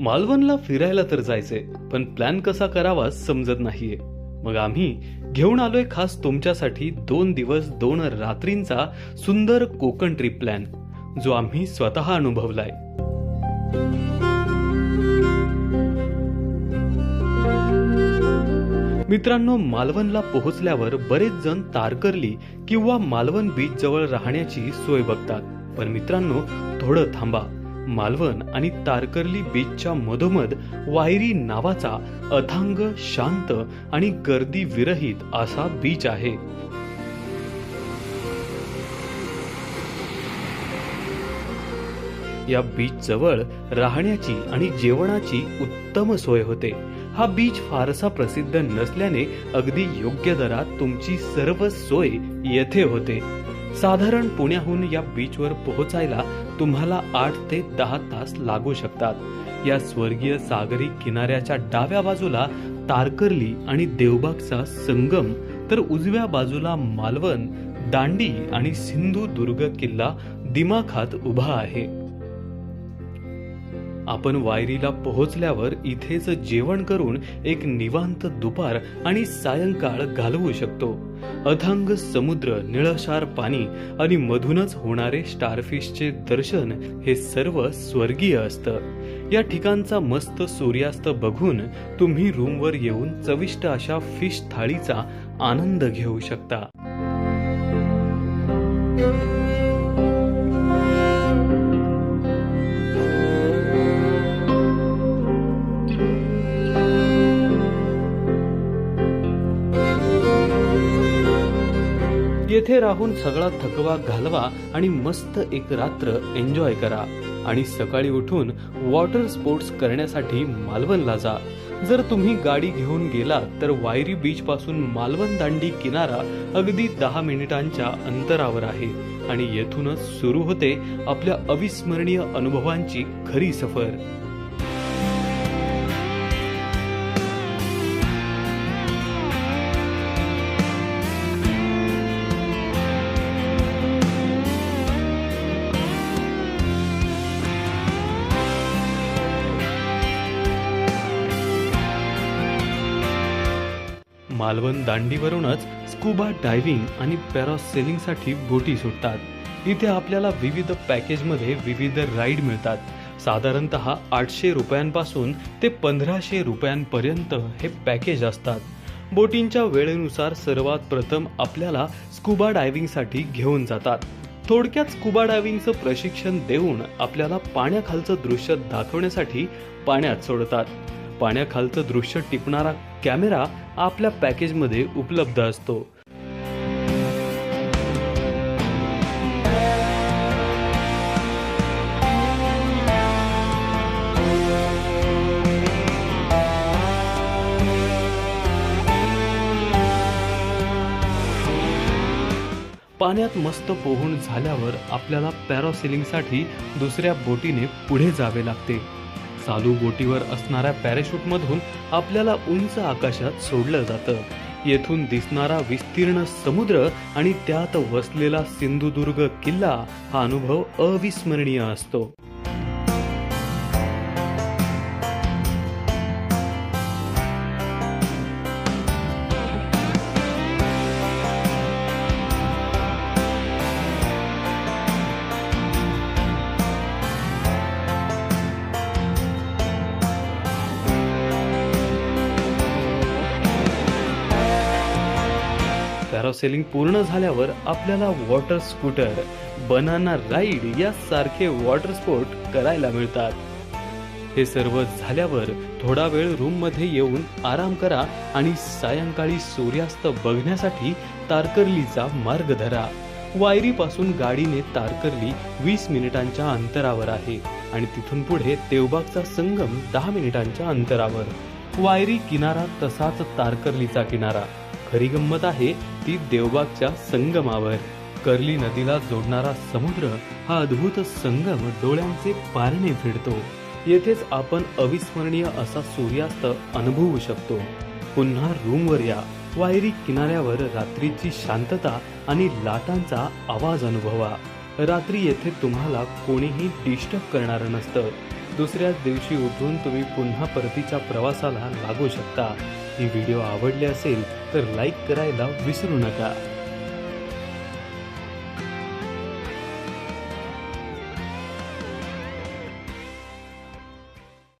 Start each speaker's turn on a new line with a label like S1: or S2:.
S1: मालवणला फिरायला तर जायचंय पण प्लॅन कसा करावा समजत नाहीये. मग आम्ही घेऊन आलोय खास तुमच्यासाठी दोन दिवस दोन रात्रींचा सुंदर कोकण ट्रिप प्लॅन जो आम्ही स्वतः अनुभवलाय. मित्रांनो मालवणला पोहोचल्यावर बरेच जण तारकर्ली किंवा मालवण बीच जवळ राहण्याची सोय बघतात. पण मित्रांनो थोडं थांबा. मालवण आणि तारकर्ली बीचच्या मधोमध वायरी नावाचा अथांग शांत आणि गर्दी विरहित असा बीच आहे. या बीच जवळ राहण्याची आणि जेवणाची उत्तम सोय होते. हा बीच फारसा प्रसिद्ध नसल्याने अगदी योग्य दरात तुमची सर्व सोय येथे होते. साधारण पुण्याहून या बीचवर पोहोचायला तुम्हाला आठ ते दहा तास लागू शकतात. या स्वर्गीय सागरी किनाऱ्याच्या डाव्या बाजूला तारकर्ली आणि देवबागचा संगम तर उजव्या बाजूला मालवण दांडी आणि सिंधुदुर्ग किल्ला दिमाखात उभा आहे. आपण वायरीला पोहोचल्यावर इथेच जेवण करून एक निवांत दुपार आणि सायंकाळ घालवू शकतो. अथांग समुद्र निळशार पाणी आणि मधूनच होणारे स्टारफिशचे दर्शन हे सर्व स्वर्गीय असतं. या ठिकाणचा मस्त सूर्यास्त बघून तुम्ही रूमवर येऊन चविष्ट अशा फिश थाळीचा आनंद घेऊ शकता. येथे राहून सगळा थकवा घालवा आणि मस्त एक रात्र एन्जॉय करा. आणि सकाळी उठून वॉटर स्पोर्ट्स करण्यासाठी मालवणला जा. जर तुम्ही गाडी घेऊन गेला तर वायरी बीच पासून मालवण दांडी किनारा अगदी दहा मिनिटांच्या अंतरावर आहे. आणि येथूनच सुरू होते आपल्या अविस्मरणीय अनुभवांची खरी सफर. मालवण दांडीवरूनच स्कुबा डायव्हिंग आणि पॅरासेलिंगसाठी बोटी सुटतात. इथे आपल्याला विविध पॅकेजमध्ये विविध राईड मिळतात. साधारणतः आठशे रुपयांपासून ते पंधराशे रुपयांपर्यंत हे पॅकेज असतात. बोटींच्या वेळेनुसार सर्वात प्रथम आपल्याला स्कुबा डायव्हिंगसाठी घेऊन जातात. थोडक्यात स्कुबा डायव्हिंगचं प्रशिक्षण देऊन आपल्याला पाण्याखालचं दृश्य दाखवण्यासाठी पाण्यात सोडतात. पाण्याखालचं दृश्य टिपणारा कॅमेरा आपल्या पॅकेजमध्ये उपलब्ध असतो. पाण्यात मस्त पोहून झाल्यावर आपल्याला पॅरासिलिंगसाठी दुसऱ्या बोटीने पुढे जावे लागते. चालू बोटीवर असणाऱ्या पॅराशूटमधून आपल्याला उंच आकाशात सोडलं जातं. येथून दिसणारा विस्तीर्ण समुद्र आणि त्यात वसलेला सिंधुदुर्ग किल्ला हा अनुभव अविस्मरणीय असतो. पॅरासेलिंग पूर्ण झाल्यावर आपल्याला वॉटर स्कूटर बनाना राईड यासारखे वॉटर स्पोर्ट करायला मिळतात. हे सर्व झाल्यावर थोडा वेळ रूममध्ये येऊन आराम करा आणि सायंकाळी सूर्यास्त बघण्यासाठी तारकर्लीचा मार्ग धरा. वायरीपासून गाडीने तारकर्ली वीस मिनिटांच्या अंतरावर आहे आणि तिथून पुढे देवबागचा संगम दहा मिनिटांच्या अंतरावर. वायरी किनारा तसाच तारकर्लीचा किनारा. खरी गंमत आहे ती देवबागच्या संगमावर. कर्ली नदीला जोडणारा समुद्र हा अद्भुत संगम डोळ्यांचे पारणे फिरतो येथेच आपण अविस्मरणीय असा सूर्यास्त अनुभवू शकतो. पुन्हा रूमवर या. वायरी किनाऱ्यावर रात्रीची शांतता आणि लाटांचा आवाज अनुभवा. रात्री येथे तुम्हाला कोणीही डिस्टर्ब करणारं नसतं. दुसऱ्याच दिवशी उठून तुम्ही पुन्हा परतीच्या प्रवासाला लागू शकता. ही व्हिडिओ आवडली असेल तर लाईक करायला विसरू नका.